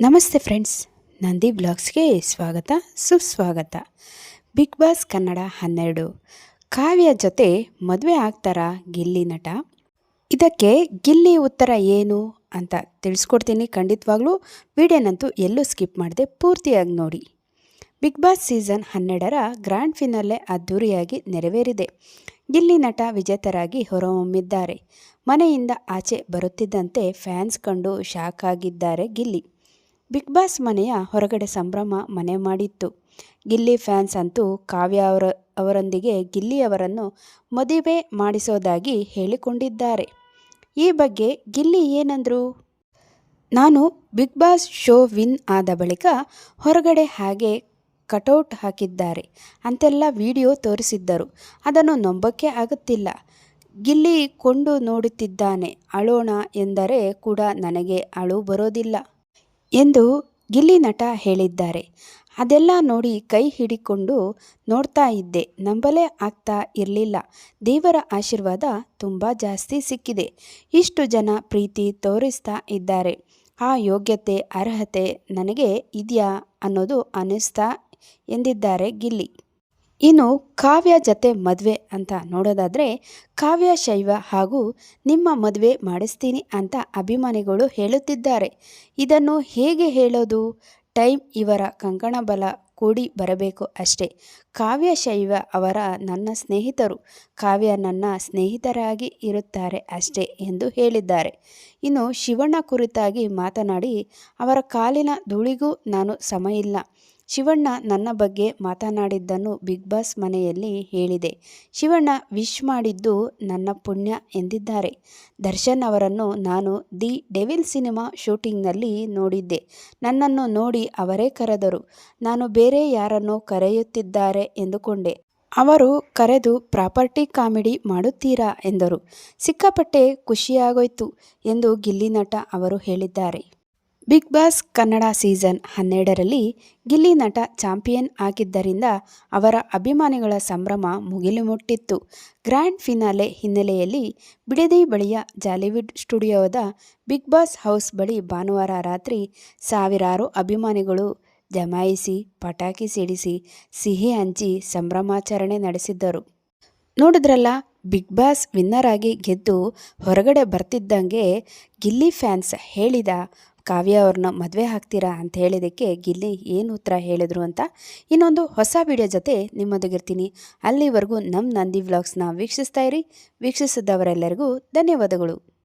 ನಮಸ್ತೆ ಫ್ರೆಂಡ್ಸ್, ನಂದಿ ಬ್ಲಾಗ್ಸ್ಗೆ ಸ್ವಾಗತ, ಸುಸ್ವಾಗತ. ಬಿಗ್ ಬಾಸ್ ಕನ್ನಡ ಹನ್ನೆರಡು. ಕಾವ್ಯ ಜೊತೆ ಮದುವೆ ಆಗ್ತಾರಾ ಗಿಲ್ಲಿ ನಟ? ಇದಕ್ಕೆ ಗಿಲ್ಲಿ ಉತ್ತರ ಏನು ಅಂತ ತಿಳಿಸ್ಕೊಡ್ತೀನಿ ಖಂಡಿತವಾಗ್ಲೂ. ವಿಡಿಯೋನಂತೂ ಎಲ್ಲೂ ಸ್ಕಿಪ್ ಮಾಡದೆ ಪೂರ್ತಿಯಾಗಿ ನೋಡಿ. ಬಿಗ್ ಬಾಸ್ ಸೀಸನ್ ಹನ್ನೆರಡರ ಗ್ರ್ಯಾಂಡ್ ಫಿನಾಲೆ ಅದ್ಧೂರಿಯಾಗಿ ನೆರವೇರಿದೆ. ಗಿಲ್ಲಿ ನಟ ವಿಜೇತರಾಗಿ ಹೊರಹೊಮ್ಮಿದ್ದಾರೆ. ಮನೆಯಿಂದ ಆಚೆ ಬರುತ್ತಿದ್ದಂತೆ ಫ್ಯಾನ್ಸ್ ಕಂಡು ಶಾಕ್ ಆಗಿದ್ದಾರೆ ಗಿಲ್ಲಿ. ಬಿಗ್ ಬಾಸ್ ಮನೆಯ ಹೊರಗಡೆ ಸಂಭ್ರಮ ಮನೆ ಮಾಡಿತ್ತು. ಗಿಲ್ಲಿ ಫ್ಯಾನ್ಸ್ ಅಂತೂ ಕಾವ್ಯ ಅವರ, ಅವರೊಂದಿಗೆ ಗಿಲ್ಲಿಯವರನ್ನು ಮದುವೆ ಮಾಡಿಸೋದಾಗಿ ಹೇಳಿಕೊಂಡಿದ್ದಾರೆ. ಈ ಬಗ್ಗೆ ಗಿಲ್ಲಿ ಏನಂದ್ರು? ನಾನು ಬಿಗ್ ಬಾಸ್ ಶೋ ವಿನ್ ಆದ ಬಳಿಕ ಹೊರಗಡೆ ಹಾಗೆ ಕಟೌಟ್ ಹಾಕಿದ್ದಾರೆ ಅಂತೆಲ್ಲ ವಿಡಿಯೋ ತೋರಿಸಿದ್ದರು. ಅದನ್ನು ನಂಬಕ್ಕೆ ಆಗುತ್ತಿಲ್ಲ. ಗಿಲ್ಲಿ ಕೊಂಡು ನೋಡುತ್ತಿದ್ದಾನೆ, ಅಳೋಣ ಎಂದರೆ ಕೂಡ ನನಗೆ ಅಳು ಬರೋದಿಲ್ಲ. ಎಂದು ಗಿಲ್ಲಿ ನಟ ಹೇಳಿದ್ದಾರೆ. ಅದೆಲ್ಲ ನೋಡಿ ಕೈ ಹಿಡಿಕೊಂಡು ನೋಡ್ತಾ ಇದ್ದೆ. ನಂಬಲೇ ಆಗ್ತಾ ಇರಲಿಲ್ಲ. ದೇವರ ಆಶೀರ್ವಾದ ತುಂಬ ಜಾಸ್ತಿ ಸಿಕ್ಕಿದೆ. ಇಷ್ಟು ಜನ ಪ್ರೀತಿ ತೋರಿಸ್ತಾ ಇದ್ದಾರೆ. ಆ ಯೋಗ್ಯತೆ, ಅರ್ಹತೆ ನನಗೆ ಇದೆಯಾ ಅನ್ನೋದು ಅನ್ನಿಸ್ತಾ ಎಂದಿದ್ದಾರೆ ಗಿಲ್ಲಿ. ಇನ್ನು ಕಾವ್ಯ ಜತೆ ಮದುವೆ ಅಂತ ನೋಡೋದಾದರೆ ಕಾವ್ಯ ಶೈವ ಹಾಗೂ ನಿಮ್ಮ ಮದುವೆ ಮಾಡಿಸ್ತೀನಿ ಅಂತ ಅಭಿಮಾನಿಗಳು ಹೇಳುತ್ತಿದ್ದಾರೆ. ಇದನ್ನು ಹೇಗೆ ಹೇಳೋದು? ಟೈಮ್ ಇವರ ಕಂಕಣ ಬಲ ಕೂಡಿ ಬರಬೇಕು ಅಷ್ಟೇ. ಕಾವ್ಯ ಶೈವ ಅವರ ನನ್ನ ಸ್ನೇಹಿತರು, ಕಾವ್ಯ ನನ್ನ ಸ್ನೇಹಿತರಾಗಿ ಇರುತ್ತಾರೆ ಅಷ್ಟೇ ಎಂದು ಹೇಳಿದ್ದಾರೆ. ಇನ್ನು ಶಿವಣ್ಣ ಕುರಿತಾಗಿ ಮಾತನಾಡಿ ಅವರ ಕಾಲಿನ ಧೂಳಿಗೂ ನಾನು ಸಮಯ ಇಲ್ಲ. ಶಿವಣ್ಣ ನನ್ನ ಬಗ್ಗೆ ಮಾತನಾಡಿದ್ದನ್ನು ಬಿಗ್ ಬಾಸ್ ಮನೆಯಲ್ಲಿ ಹೇಳಿದೆ. ಶಿವಣ್ಣ ವಿಶ್ ಮಾಡಿದ್ದು ನನ್ನ ಪುಣ್ಯ ಎಂದಿದ್ದಾರೆ. ದರ್ಶನ್ ಅವರನ್ನು ನಾನು ದಿ ಡೆವಿಲ್ ಸಿನಿಮಾ ಶೂಟಿಂಗ್ನಲ್ಲಿ ನೋಡಿದ್ದೆ. ನನ್ನನ್ನು ನೋಡಿ ಅವರೇ ಕರೆದರು. ನಾನು ಬೇರೆ ಯಾರನ್ನು ಕರೆಯುತ್ತಿದ್ದಾರೆ ಎಂದುಕೊಂಡೆ. ಅವರು ಕರೆದು ಪ್ರಾಪರ್ಟಿ ಕಾಮಿಡಿ ಮಾಡುತ್ತೀರಾ ಎಂದರು. ಸಿಕ್ಕಾಪಟ್ಟೆ ಖುಷಿಯಾಗೋಯ್ತು ಎಂದು ಗಿಲ್ಲಿನಟ ಅವರು ಹೇಳಿದ್ದಾರೆ. ಬಿಗ್ ಬಾಸ್ ಕನ್ನಡ ಸೀಸನ್ ಹನ್ನೆರಡರಲ್ಲಿ ಗಿಲ್ಲಿ ನಟ ಚಾಂಪಿಯನ್ ಆಗಿದ್ದರಿಂದ ಅವರ ಅಭಿಮಾನಿಗಳ ಸಂಭ್ರಮ ಮುಗಿಲು ಮುಟ್ಟಿತ್ತು ಗ್ರ್ಯಾಂಡ್ ಫಿನಾಲೆ ಹಿನ್ನೆಲೆಯಲ್ಲಿ ಬಿಡದಿ ಬಳಿಯ ಜಾಲಿವುಡ್ ಸ್ಟುಡಿಯೋದ ಬಿಗ್ ಬಾಸ್ ಹೌಸ್ ಬಳಿ ಭಾನುವಾರ ರಾತ್ರಿ ಸಾವಿರಾರು ಅಭಿಮಾನಿಗಳು ಜಮಾಯಿಸಿ, ಪಟಾಕಿ ಸಿಡಿಸಿ, ಸಿಹಿ ಹಂಚಿ ಸಂಭ್ರಮಾಚರಣೆ ನಡೆಸಿದ್ದರು. ನೋಡಿದ್ರಲ್ಲ, ಬಿಗ್ ಬಾಸ್ ವಿನ್ನರ್ ಆಗಿ ಗೆದ್ದು ಹೊರಗಡೆ ಬರ್ತಿದ್ದಂಗೆ ಗಿಲ್ಲಿ ಫ್ಯಾನ್ಸ್ ಹೇಳಿದ ಕಾವ್ಯ ಅವ್ರನ್ನ ಮದುವೆ ಹಾಕ್ತೀರಾ ಅಂತ ಹೇಳಿದ್ದಕ್ಕೆ ಗಿಲ್ಲಿ ಏನು ಉತ್ತರ ಹೇಳಿದ್ರು ಅಂತ ಇನ್ನೊಂದು ಹೊಸ ವಿಡಿಯೋ ಜೊತೆ ನಿಮ್ಮೊಂದಿಗಿರ್ತೀನಿ. ಅಲ್ಲಿವರೆಗೂ ನಮ್ಮ ನಂದಿ ವ್ಲಾಗ್ಸ್ನ ವೀಕ್ಷಿಸ್ತಾ ಇರಿ. ವೀಕ್ಷಿಸಿದವರೆಲ್ಲರಿಗೂ ಧನ್ಯವಾದಗಳು.